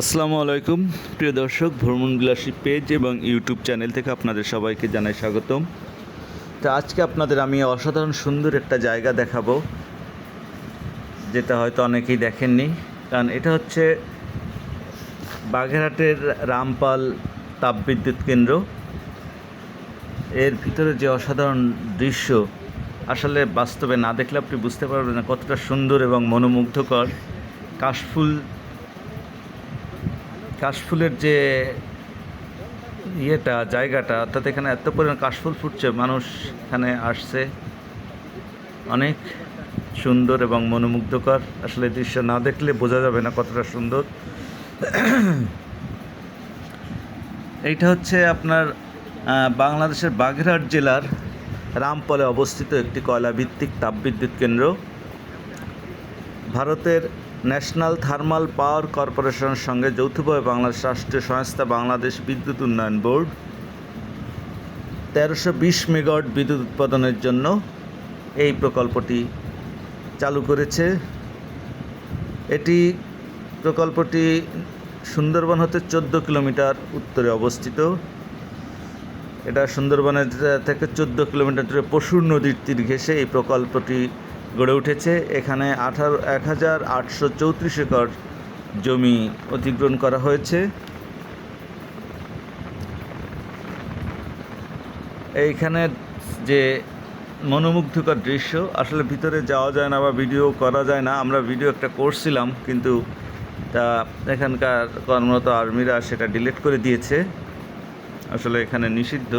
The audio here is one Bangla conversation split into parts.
আসসালামু আলাইকুম। প্রিয় দর্শক, ভ্রমণ ভ্রমণবিলাসী পেজ এবং ইউটিউব চ্যানেল থেকে আপনাদের সবাইকে জানাই স্বাগতম। তো আজকে আপনাদের আমি অসাধারণ সুন্দর একটা জায়গা দেখাবো, যেটা হয়তো অনেকেই দেখেননি। কারণ এটা হচ্ছে বাগেরহাটের রামপাল তাপবিদ্যুৎ কেন্দ্র। এর ভিতরে যে অসাধারণ দৃশ্য, আসলে বাস্তবে না দেখলে আপনি বুঝতে পারবেন না কতটা সুন্দর এবং মনোমুগ্ধকর। কাশফুল কাশফুলের যে ইয়েটা, জায়গাটা, অর্থাৎ এখানে এত পরিমাণ কাশফুল ফুটছে, মানুষ এখানে আসছে। অনেক সুন্দর এবং মনোমুগ্ধকর। আসলে দৃশ্য না দেখলে বোঝা যাবে না কতটা সুন্দর। এইটা হচ্ছে আপনার বাংলাদেশের বাগেরহাট জেলার রামপলে অবস্থিত একটি কয়লাভিত্তিক তাপবিদ্যুৎ কেন্দ্র। ভারতের ন্যাশনাল থার্মাল পাওয়ার কর্পোরেশনের সঙ্গে যৌথভাবে বাংলাদেশ রাষ্ট্রীয় সংস্থা বাংলাদেশ বিদ্যুৎ উন্নয়ন বোর্ড তেরোশো বিশ মেগাওয়াট বিদ্যুৎ উৎপাদনের জন্য এই প্রকল্পটি চালু করেছে। এটি প্রকল্পটি সুন্দরবন হতে চোদ্দ কিলোমিটার উত্তরে অবস্থিত। এটা সুন্দরবনের থেকে চোদ্দ কিলোমিটার দূরে পশুর নদীর তীর ঘেঁষে এই প্রকল্পটি গড়ে উঠেছে। এখানে আঠারো এক হাজার আটশো চৌত্রিশ একর জমি অধিগ্রহণ করা হয়েছে। এইখানে যে মনোমুগ্ধকর দৃশ্য, আসলে ভিতরে যাওয়া যায় না বা ভিডিও করা যায় না। আমরা ভিডিও একটা করছিলাম, কিন্তু তা এখানকার কর্মরত আর্মিরা সেটা ডিলিট করে দিয়েছে। আসলে এখানে নিষিদ্ধ,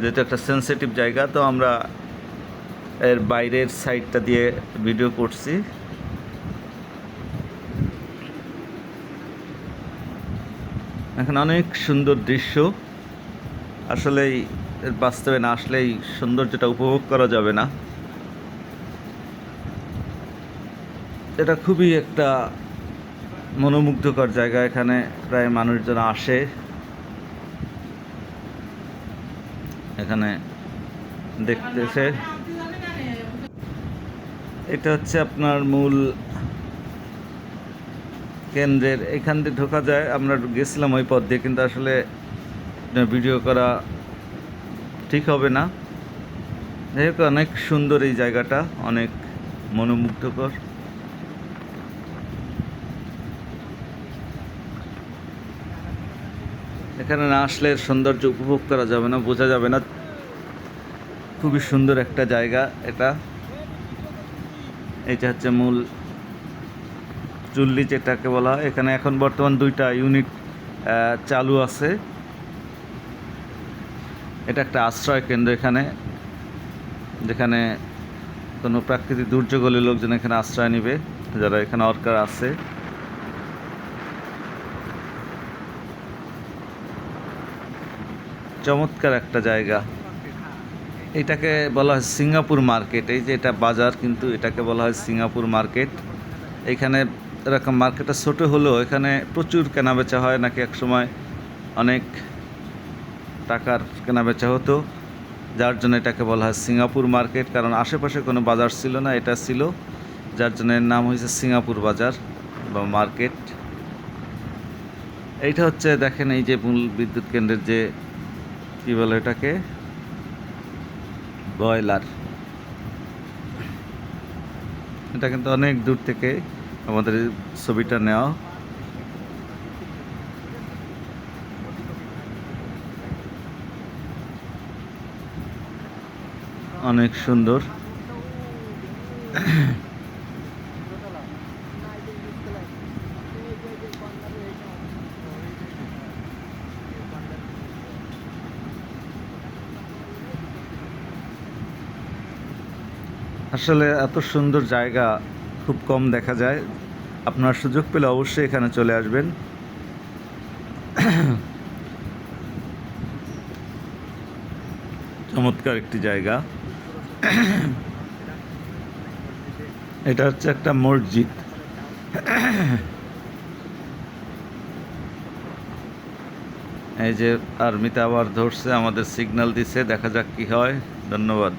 যেহেতু একটা সেন্সিটিভ জায়গা, তো আমরা এর বাইরের সাইডটা দিয়ে ভিডিও করছি। এখানে অনেক সুন্দর দৃশ্য। আসলেই বাস্তবে না আসলেই সৌন্দর্যটা উপভোগ করা যাবে না। এটা খুবই একটা মনোমুগ্ধকর জায়গা। এখানে প্রায় মানুষজন আসে। এখানে দেখতেছে। এটা হচ্ছে আপনার মূল কেন্দ্রের, এখান দিয়ে ঢোকা যায়। আমরা গেছিলাম ওই পথ দিয়ে, কিন্তু আসলে ভিডিও করা ঠিক হবে না। যাই হোক, অনেক সুন্দর এই জায়গাটা, অনেক মনোমুগ্ধকর। এখানে না আসলে সৌন্দর্য উপভোগ করা যাবে না, বোঝা যাবে না। খুবই সুন্দর একটা জায়গা এটা। এটা হচ্ছে মূল চুল্লি যেটাকে বলা হয়। এখানে এখন বর্তমান দুইটা ইউনিট চালু আছে। এটা একটা আশ্রয় কেন্দ্র এখানে, যেখানে কোনো প্রাকৃতিক দুর্যোগ হলে লোকজন এখানে আশ্রয় নেবে, যারা এখানে অর্কার আছে। চমৎকার একটা জায়গা। এটাকে বলা হয় সিঙ্গাপুর মার্কেট। এই যে এটা বাজার, কিন্তু এটাকে বলা হয় সিঙ্গাপুর মার্কেট। এখানে এরকম মার্কেটটা ছোটো হলেও এখানে প্রচুর কেনাবেচা হয়। নাকি এক সময় অনেক টাকার কেনাবেচা হতো। যার জন্য এটাকে বলা হয় সিঙ্গাপুর মার্কেট। কারণ আশেপাশে কোনো বাজার ছিল না, এটা ছিল। যার জন্য নাম হয়েছে সিঙ্গাপুর বাজার বা মার্কেট। এইটা হচ্ছে, দেখেন এই যে মূল বিদ্যুৎ কেন্দ্রের যে, কী বলে এটাকে বয়লার এটা কিন্তু অনেক দূর থেকে আমাদের ছবিটা নেওয়া। অনেক সুন্দর। আসলে এত সুন্দর জায়গা খুব কম দেখা যায়। আপনার সুযোগ পেলে অবশ্যই এখানে চলে আসবেন। চমৎকার একটি জায়গা। এটা হচ্ছে একটা মসজিদ। এই যে আর্মিতে আবার ধরছে, আমাদের সিগন্যাল দিছে, দেখা যাক কি হয়। ধন্যবাদ।